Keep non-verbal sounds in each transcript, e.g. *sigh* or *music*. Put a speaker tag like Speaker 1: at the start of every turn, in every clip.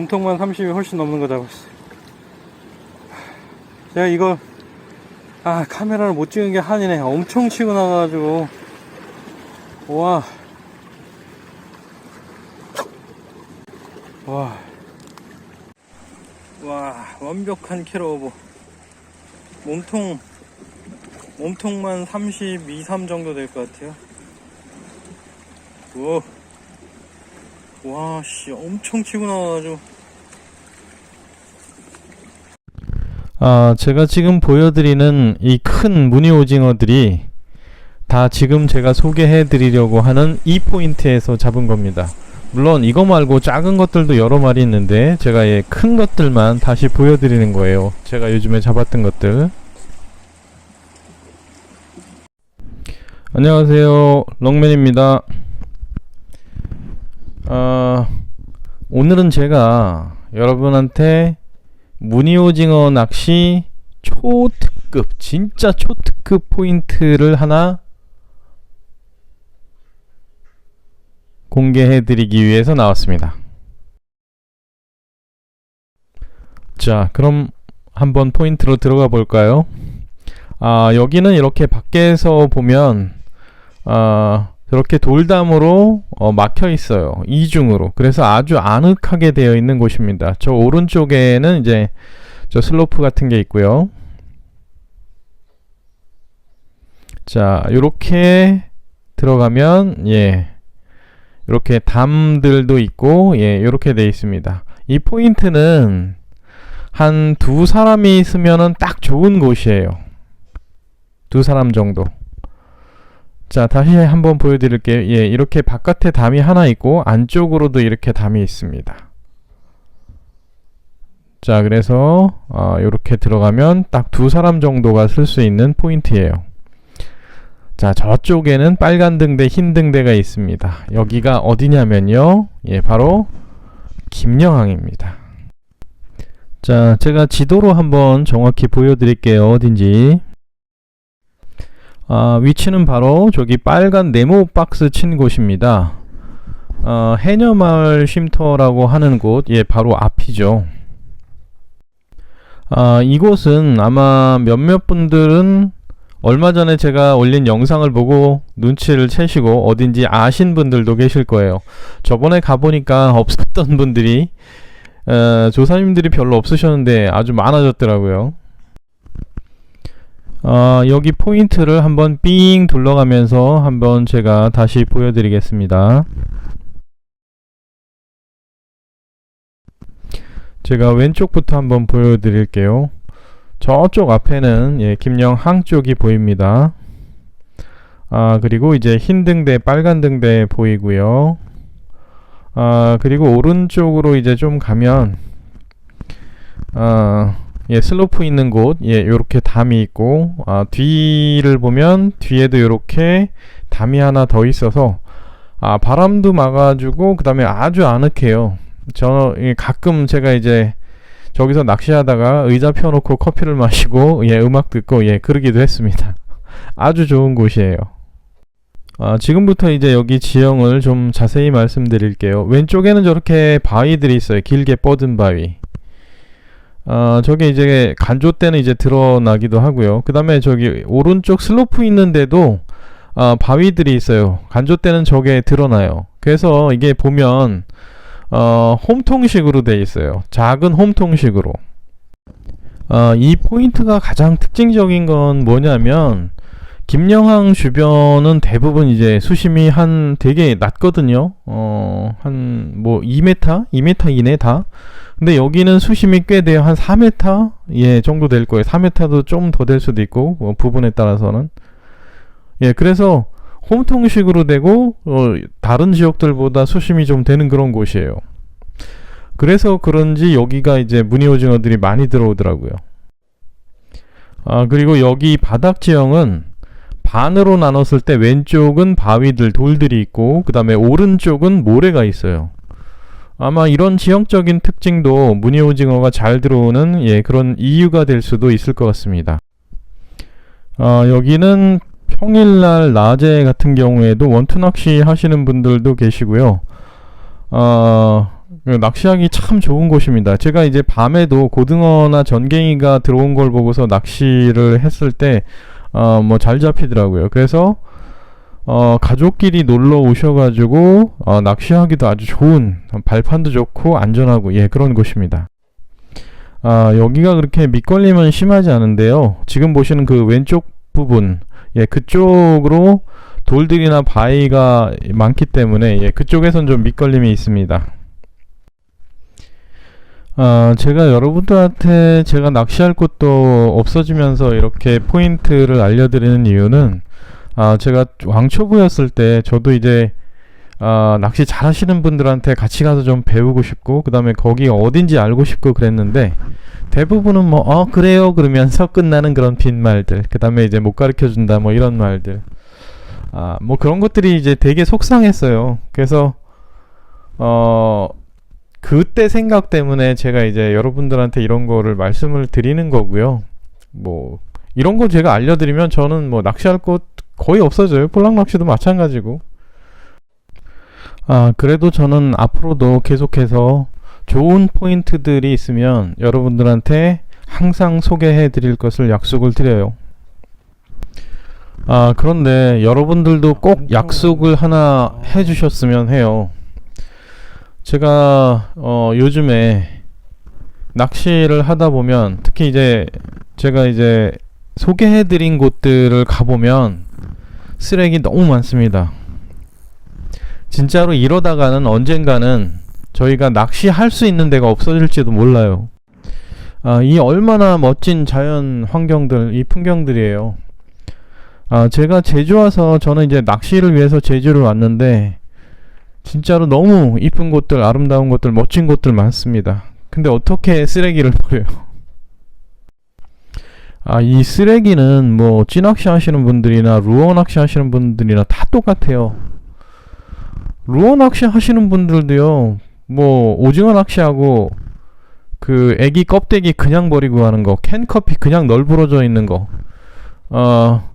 Speaker 1: 몸통만 30이 훨씬 넘는 거 잡았어요. 제가 이거, 아, 카메라를 못 찍은 게 한이네. 엄청 치고 나가가지고. 와. 와. 와, 완벽한 캐로오버. 몸통, 몸통만 32, 3 정도 될 것 같아요. 우 와. 와, 씨, 엄청 치고 나와가지고. 아, 제가 지금 보여드리는 이 큰 무늬 오징어들이 다 지금 제가 소개해 드리려고 하는 이 포인트에서 잡은 겁니다. 물론 이거 말고 작은 것들도 여러 마리 있는데 제가 예, 큰 것들만 다시 보여드리는 거예요. 제가 요즘에 잡았던 것들. 안녕하세요. 롱맨입니다. 아, 오늘은 제가 여러분한테 무늬오징어 낚시 초특급, 진짜 초특급 포인트를 하나 공개해 드리기 위해서 나왔습니다. 자, 그럼 한번 포인트로 들어가 볼까요? 아, 여기는 이렇게 밖에서 보면 아, 저렇게 돌담으로 어, 막혀 있어요. 이중으로. 그래서 아주 아늑하게 되어 있는 곳입니다. 저 오른쪽에는 이제 저 슬로프 같은 게 있고요. 자, 요렇게 들어가면 예. 이렇게 담들도 있고 예, 요렇게 돼 있습니다. 이 포인트는 한 두 사람이 있으면은 딱 좋은 곳이에요. 두 사람 정도. 자, 다시 한번 보여드릴게요. 예, 이렇게 바깥에 담이 하나 있고 안쪽으로도 이렇게 담이 있습니다. 자, 그래서 어, 이렇게 들어가면 딱 두 사람 정도가 쓸 수 있는 포인트예요. 자, 저쪽에는 빨간 등대, 흰 등대가 있습니다. 여기가 어디냐면요. 예, 바로 김영항입니다. 자, 제가 지도로 한번 정확히 보여드릴게요. 어딘지. 아, 위치는 바로 저기 빨간 네모 박스 친 곳입니다. 어, 해녀마을 쉼터라고 하는 곳, 예, 바로 앞이죠. 아, 이곳은 아마 몇몇 분들은 얼마 전에 제가 올린 영상을 보고 눈치를 채시고 어딘지 아신 분들도 계실 거예요. 저번에 가보니까 없었던 분들이, 어, 조사님들이 별로 없으셨는데 아주 많아졌더라고요. 어, 여기 포인트를 한번 삥 둘러가면서 한번 제가 다시 보여드리겠습니다. 제가 왼쪽부터 한번 보여드릴게요. 저쪽 앞에는 예, 김영항 쪽이 보입니다. 아, 그리고 이제 흰 등대, 빨간 등대 보이고요. 아, 그리고 오른쪽으로 이제 좀 가면 아, 예, 슬로프 있는 곳, 예, 요렇게 담이 있고, 아, 뒤를 보면 뒤에도 요렇게 담이 하나 더 있어서, 아, 바람도 막아주고, 그 다음에 아주 아늑해요. 저, 예, 가끔 제가 이제 저기서 낚시하다가 의자 펴놓고 커피를 마시고, 예, 음악 듣고, 예, 그러기도 했습니다. *laughs* 아주 좋은 곳이에요. 아, 지금부터 이제 여기 지형을 좀 자세히 말씀드릴게요. 왼쪽에는 저렇게 바위들이 있어요. 길게 뻗은 바위. 어, 저게 이제 간조 때는 이제 드러나기도 하고요. 그 다음에 저기 오른쪽 슬로프 있는데도 어, 바위들이 있어요. 간조 때는 저게 드러나요. 그래서 이게 보면 어, 홈통식으로 돼 있어요. 작은 홈통식으로. 어, 이 포인트가 가장 특징적인 건 뭐냐면 김영항 주변은 대부분 이제 수심이 한 되게 낮거든요. 어, 한 뭐 2m, 2m 이내 다. 근데 여기는 수심이 꽤 돼요. 한 4m? 예, 정도 될 거예요. 4m도 좀 더 될 수도 있고, 뭐 부분에 따라서는. 예, 그래서 홈통식으로 되고, 어, 다른 지역들보다 수심이 좀 되는 그런 곳이에요. 그래서 그런지 여기가 이제 무늬 오징어들이 많이 들어오더라고요. 아, 그리고 여기 바닥 지형은 반으로 나눴을 때 왼쪽은 바위들, 돌들이 있고, 그 다음에 오른쪽은 모래가 있어요. 아마 이런 지형적인 특징도 무늬오징어가 잘 들어오는 예, 그런 이유가 될 수도 있을 것 같습니다. 어, 여기는 평일날 낮에 같은 경우에도 원투 낚시 하시는 분들도 계시고요. 어, 그 낚시하기 참 좋은 곳입니다. 제가 이제 밤에도 고등어나 전갱이가 들어온 걸 보고서 낚시를 했을 때, 어, 뭐 잘 잡히더라고요. 그래서, 어, 가족끼리 놀러 오셔가지고, 어, 낚시하기도 아주 좋은, 발판도 좋고, 안전하고, 예, 그런 곳입니다. 아, 여기가 그렇게 밑걸림은 심하지 않은데요. 지금 보시는 그 왼쪽 부분, 예, 그쪽으로 돌들이나 바위가 많기 때문에, 예, 그쪽에선 좀 밑걸림이 있습니다. 아, 제가 여러분들한테 제가 낚시할 곳도 없어지면서 이렇게 포인트를 알려드리는 이유는 아, 제가 왕초보였을 때 저도 이제 아, 낚시 잘하시는 분들한테 같이 가서 좀 배우고 싶고 그 다음에 거기 어딘지 알고 싶고 그랬는데 대부분은 뭐 어 그래요? 그러면서 *laughs* 끝나는 그런 빈말들 그 다음에 이제 못 가르쳐 준다 뭐 이런 말들. 아 뭐 그런 것들이 이제 되게 속상했어요. 그래서 어 그때 생각 때문에 제가 이제 여러분들한테 이런 거를 말씀을 드리는 거고요. 뭐 이런 거 제가 알려드리면 저는 뭐 낚시할 곳 거의 없어져요. 볼락 낚시도 마찬가지고. 아 그래도 저는 앞으로도 계속해서 좋은 포인트들이 있으면 여러분들한테 항상 소개해 드릴 것을 약속을 드려요. 아 그런데 여러분들도 꼭 약속을 하나 해 주셨으면 해요. 제가 어 요즘에 낚시를 하다 보면 특히 이제 제가 이제 소개해 드린 곳들을 가보면 쓰레기 너무 많습니다. 진짜로 이러다가는 언젠가는 저희가 낚시할 수 있는 데가 없어질지도 몰라요. 아, 이 얼마나 멋진 자연 환경들, 이 풍경들이에요. 아, 제가 제주 와서 저는 이제 낚시를 위해서 제주를 왔는데 진짜로 너무 이쁜 곳들, 아름다운 곳들, 멋진 곳들 많습니다. 근데 어떻게 쓰레기를 버려요? 아, 이 쓰레기는 뭐 찌낚시 하시는 분들이나 루어 낚시 하시는 분들이나 다 똑같아요. 루어 낚시 하시는 분들도요, 뭐 오징어 낚시하고 그 애기 껍데기 그냥 버리고 하는 거, 캔 커피 그냥 널브러져 있는 거, 어,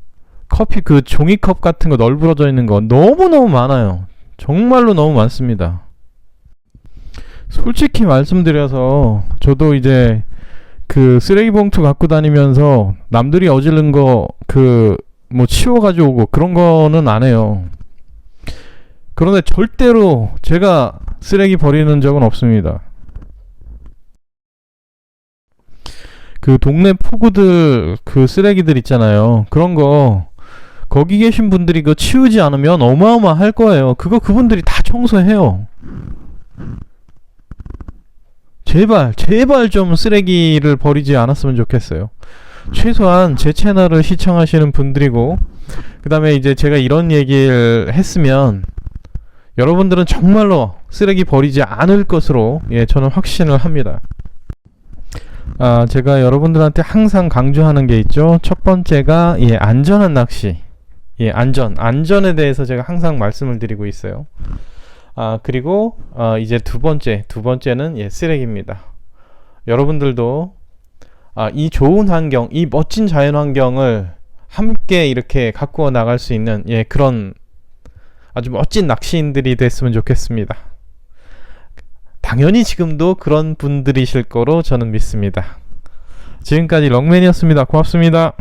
Speaker 1: 커피 그 종이컵 같은 거 널브러져 있는 거 너무너무 많아요. 정말로 너무 많습니다. 솔직히 말씀드려서 저도 이제 그 쓰레기 봉투 갖고 다니면서 남들이 어지른 거 그 뭐 치워 가지고 그런 거는 안 해요. 그런데 절대로 제가 쓰레기 버리는 적은 없습니다. 그 동네 포구들 그 쓰레기들 있잖아요. 그런 거 거기 계신 분들이 그거 치우지 않으면 어마어마할 거예요. 그거 그분들이 다 청소해요. 제발, 제발 좀 쓰레기를 버리지 않았으면 좋겠어요. 최소한 제 채널을 시청하시는 분들이고, 그 다음에 이제 제가 이런 얘기를 했으면, 여러분들은 정말로 쓰레기 버리지 않을 것으로, 예, 저는 확신을 합니다. 아, 제가 여러분들한테 항상 강조하는 게 있죠. 첫 번째가, 예, 안전한 낚시. 예, 안전. 안전에 대해서 제가 항상 말씀을 드리고 있어요. 아, 그리고, 어, 이제 두 번째. 두 번째는, 예, 쓰레기입니다. 여러분들도, 아, 이 좋은 환경, 이 멋진 자연 환경을 함께 이렇게 가꾸어 나갈 수 있는, 예, 그런 아주 멋진 낚시인들이 됐으면 좋겠습니다. 당연히 지금도 그런 분들이실 거로 저는 믿습니다. 지금까지 럭맨이었습니다. 고맙습니다.